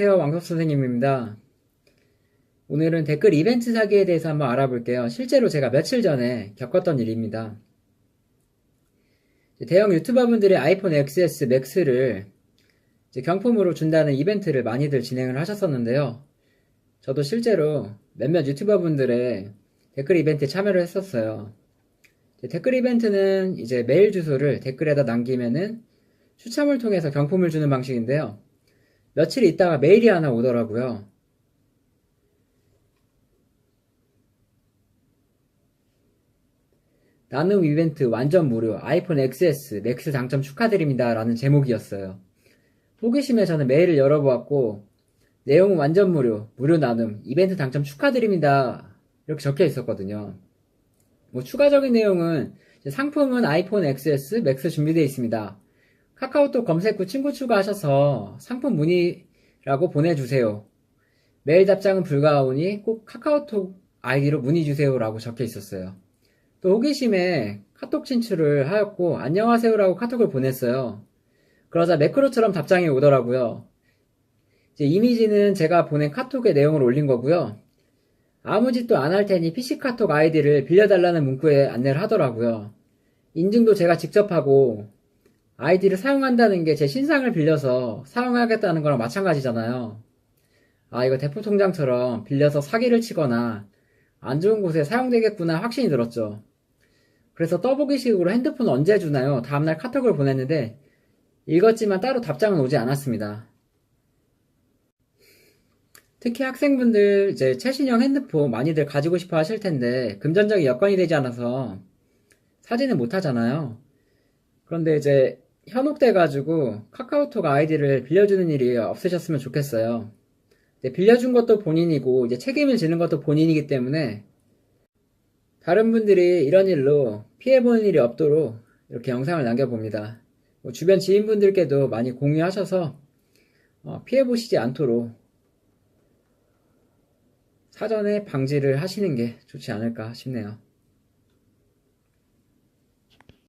안녕하세요. 왕석 선생님입니다. 오늘은 댓글 이벤트 사기에 대해서 한번 알아볼게요. 실제로 제가 며칠 전에 겪었던 일입니다. 대형 유튜버분들의 아이폰 XS 맥스를 경품으로 준다는 이벤트를 많이들 진행을 하셨었는데요. 저도 실제로 몇몇 유튜버분들의 댓글 이벤트에 참여를 했었어요. 댓글 이벤트는 이제 메일 주소를 댓글에다 남기면은 추첨을 통해서 경품을 주는 방식인데요. 며칠 있다가 메일이 하나 오더라고요. 나눔 이벤트 완전 무료 아이폰 XS 맥스 당첨 축하드립니다 라는 제목이었어요. 호기심에 저는 메일을 열어보았고 내용은 완전 무료 무료 나눔 이벤트 당첨 축하드립니다 이렇게 적혀 있었거든요. 뭐 추가적인 내용은 상품은 아이폰 XS 맥스 준비되어 있습니다. 카카오톡 검색 후 친구 추가하셔서 상품 문의라고 보내주세요. 메일 답장은 불가하오니 꼭 카카오톡 아이디로 문의주세요라고 적혀 있었어요. 또 호기심에 카톡 친출을 하였고 안녕하세요라고 카톡을 보냈어요. 그러자 매크로처럼 답장이 오더라고요. 이제 이미지는 제가 보낸 카톡의 내용을 올린 거고요. 아무 짓도 안 할 테니 PC카톡 아이디를 빌려달라는 문구에 안내를 하더라고요. 인증도 제가 직접 하고 아이디를 사용한다는 게 제 신상을 빌려서 사용하겠다는 거랑 마찬가지잖아요. 아, 이거 대포통장처럼 빌려서 사기를 치거나 안 좋은 곳에 사용되겠구나 확신이 들었죠. 그래서 떠보기식으로 핸드폰 언제 주나요? 다음날 카톡을 보냈는데 읽었지만 따로 답장은 오지 않았습니다. 특히 학생분들 이제 최신형 핸드폰 많이들 가지고 싶어 하실 텐데 금전적인 여건이 되지 않아서 사진을 못 하잖아요. 그런데 이제 현혹돼가지고 카카오톡 아이디를 빌려주는 일이 없으셨으면 좋겠어요. 빌려준 것도 본인이고 이제 책임을 지는 것도 본인이기 때문에 다른 분들이 이런 일로 피해보는 일이 없도록 이렇게 영상을 남겨봅니다. 뭐 주변 지인분들께도 많이 공유하셔서 어, 피해보시지 않도록 사전에 방지를 하시는 게 좋지 않을까 싶네요.